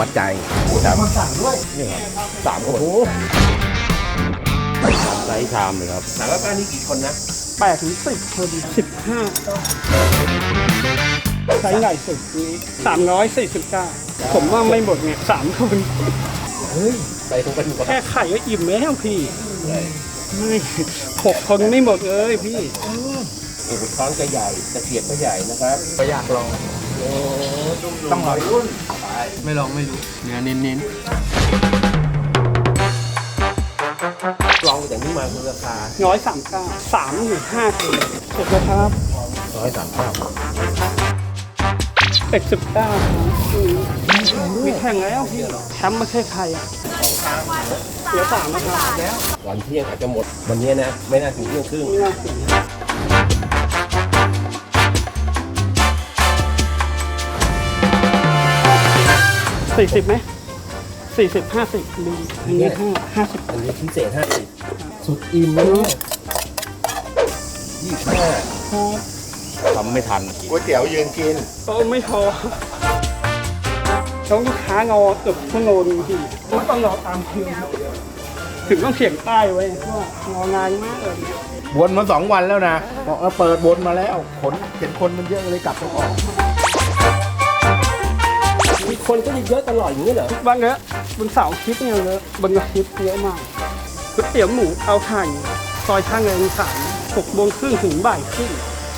วัดใจครับสั่งด้วยนี่ครับสามคนไซส์ชามเลยครับสั่งแล้วบ้านนี้กี่คนนะแปดถึงสิบคนสิบห้าไซส์ใหญ่สุดนี้สามร้อยสี่สิบเก้าผมว่าไม่หมดเนี่ยสามคนใส่ตรงเป็นหมดแค่ไข่ก็อิ่มแล้วพี่ไม่หกคนไม่หมดเลยพี่โอ้โหช้อนก็ใหญ่ตะเกียบก็ใหญ่นะครับก็อยากลองโอ้ต้องลองรุ่น ไม่ลองไม่รู้ เนื้อเน้นลองอย่างนี้มาคือราคาร้อยสามเก้าสามหรือห้าคนเสร็จแล้วครับร้อยสามเก้าเป็ดสิบเก้ามีแข่งแล้วพี่แชมป์ประเทศไทยอะเหลือสามนะครับ วันเที่ยงอาจจะหมด วันนี้นะ ไม่น่าถึงเที่ยงครึ่งไม่น่าถึง สี่สิบไหมสี่สิบห้าสิบมีอันนี้ห้าห้าสิบอันนี้พิเศษห้าสิบสุดอิ่มเลยยี่สิบห้าครับทำไม่ทันก๋วยเตี๋ยวยืนกินโอ้ไม่พอต้องลูกค้างอเกือบชั่วโมงพี่ต้องรอตามคิวถึงต้องเขียนป้ายไว้ว่างองานมากเลยวนมาสองวันแล้วนะบอกว่าเปิดวนมาแล้วขนเห็นคนมันเยอะเลยกลับไปออกมี คนก็เยอะตลอดอย่างนี้เหรอ บางเนี้ยบนเสาร์อาทิตย์เนี่ยเยอะบนอาทิตย์เยอะมากก๋วยเตี๋ยวหมูเอาไข่ซอยข้างเริงสามหกโมงครึ่งถึงบ่ายครึ่ง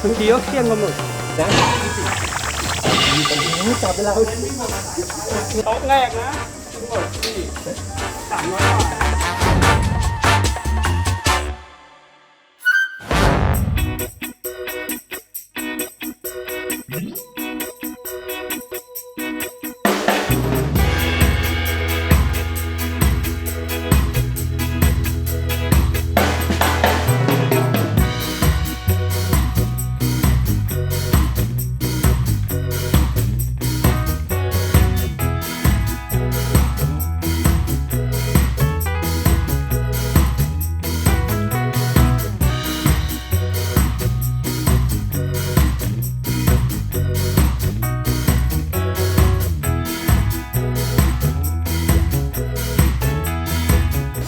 บางทีก็เที่ยงกันหมดนะจับเวลาโต๊ะแรกนะหมดที่สามร้อยบาท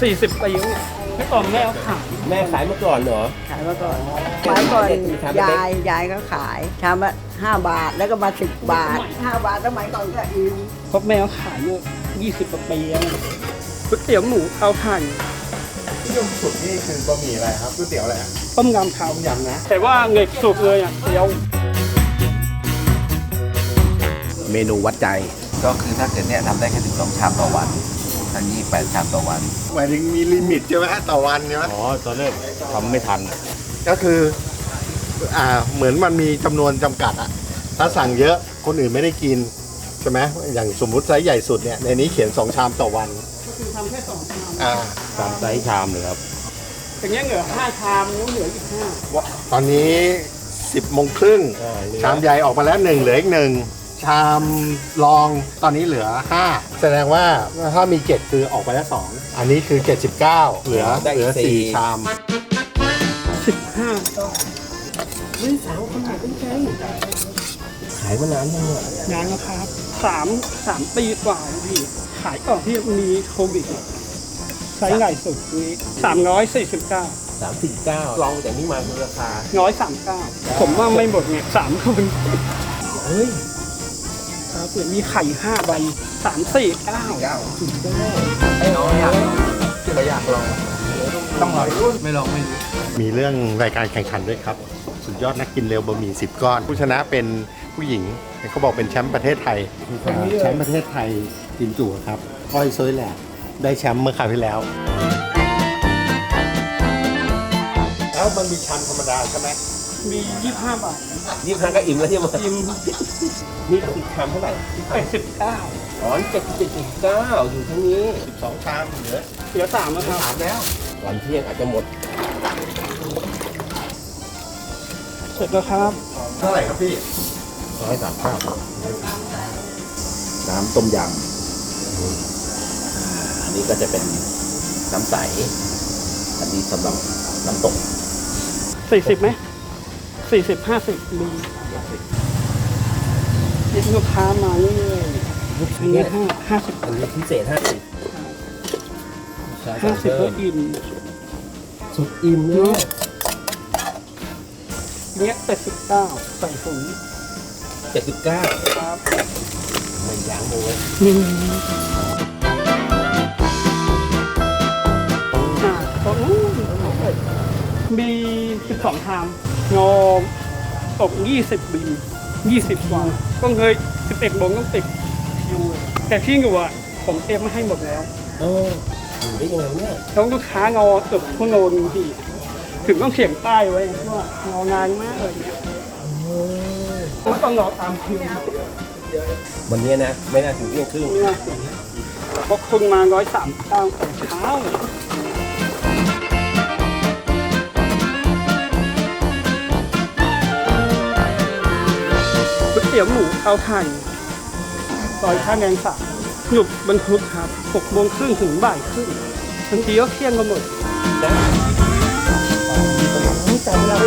สี่สิบปีเนี่ยไม่ต่อแม่เอาขายแม่ขายมาก่อนเหรอ ขายมาก่อนขายก่อนชามเล็กยายยายก็ขายชามละห้าบาทแล้วก็มาสิบบาทห้าบาทสมัยก่อนก็อิ่มเพราะแม่เอาขายเนี่ยยี่สิบกว่าปีแล้วก๋วยเตี๋ยวหมูเอาไข่ที่ยมสุดนี่คือบะหมี่อะไรครับก๋วยเตี๋ยวอะไรฮะต้มยำขาวต้มยำนะ แต่ว่าเงกสุกเลยอะเดียว เมนูวัดใจ ก็คือถ้าเกิดเนี่ยทำได้แค่ถึงสองชามต่อวัน ทั้งนี้แปดชามต่อวัน หมายถึงมีลิมิตใช่ไหมฮะต่อวันใช่ไหมอ๋อตอนแรกทำไม่ทันก็คืออ่าเหมือนมันมีจำนวนจำกัดอะถ้าสั่งเยอะคนอื่นไม่ได้กินใช่ไหมอย่างสมมุติไซส์ใหญ่สุดเนี่ยในนี้เขียน2ชามต่อวันก็คือทำแค่สองชามอ่าตามไซส์ชามเลยครับ อย่างเงี้ยเหลือห้าชามนู้นเหลืออีกห้าตอนนี้ 10โมงครึ่งอ่าเหลือชามใหญ่ออกมาแล้วหนึ่งเหลืออีกหนึ่ง ชามรองตอนนี้เหลือ 5 แสดงว่าถ้ามี 7 คือออกไปแล้ว 2 อันนี้คือ 79 เหลือเหลือ4ชามสิบห้าเฮ้ยสาวคนไหนเป็นไงขายมานานยังเนี่ยงานนะครับสามสามปีกว่าแล้วพี่ขายก่อนที่มีโควิดไซส์ใหญ่สุดนี้สามร้อยสี่สิบเก้าสามสิบเก้าลองจากนี้มาคือราคาร้อยสามเก้าผมว่าไม่หมดเนี่ยสามคน เฮ้ยครับ เดี๋ยวมีไข่ห้าใบสามสี่เก้าไอ้น้องอยากก็อยากลองต้องลองไม่ลองไม่รู้มีเรื่องรายการแข่งขันด้วยครับ สุดยอดนักกินเร็วบะหมี่สิบก้อน ผู้ชนะเป็นผู้หญิงเขาบอกเป็นแชมป์ประเทศไทยแชมป์ประเทศไทยกินจุครับก้อยซวยแหลกได้แชมป์เมื่อคราวที่แล้วแล้วมันมีชามธรรมดาใช่ไหมมียี่ห้าบาทยี่สิบห้าก็อิ่มแล้วใช่ไหมยิม นี่คือชามเท่าไหร่แปดสิบเก้าอ๋อเจ็ดสิบเจ็ดสิบเก้าอยู่ทั้งนี้สองชามเหลือเหลือสามแล้วครับสามแล้ววันเที่ยงอาจจะหมดเสร็จแล้วครับเท่าไหร่ครับพี่ร้อยสามข้าวน้ำต้มยำอันนี้ก็จะเป็นน้ำใส อันนี้สำหรับน้ำตกสี่สิบไหมสี่สิบห้าสิบมียิ ลูกค้ามาเรื่อยลูกอันนี้ห้าห้าสิบอันนี้พิเศษห้าสิบใช้ห้าสิบเพิ่ก็มอิ่มสุดอิ่มเนี่ยเนี้ยแปดสิบเก้าใส่ถุงเจ็ดสิบเก้าครับไม่ยั้งเลยอ่าตรงนู้นมีสิบสองทางงออกยี่สิบบิน ยี่สิบกว่าก็เคยสิบเอ็ดโมงต้องติดอยู่แต่ที่อยู่อะ ผมเตรียมมาให้หมดแล้วเอออยู่ได้ยังไงเนี่ยแล้วลูกค้างอเกือบชั่วโมงนึงพี่ถึงต้องเขียนป้ายไว้ว่างองานมากเลยเนี่ยต้องรอตามคิววันนี้นะ ไม่น่าถึงเที่ยงครึ่งไม่น่าเสียเพราะคนมาร้อยสามเก้าแต่เช้า ตี๋ยวหมูเตาถ่านซอยข้างแมงสาหยุดบรรทุกครับ6โมงครึ่งถึงบ่ายครึ่งบางทีก็เที่ยงก็หมดแต่เวลาไป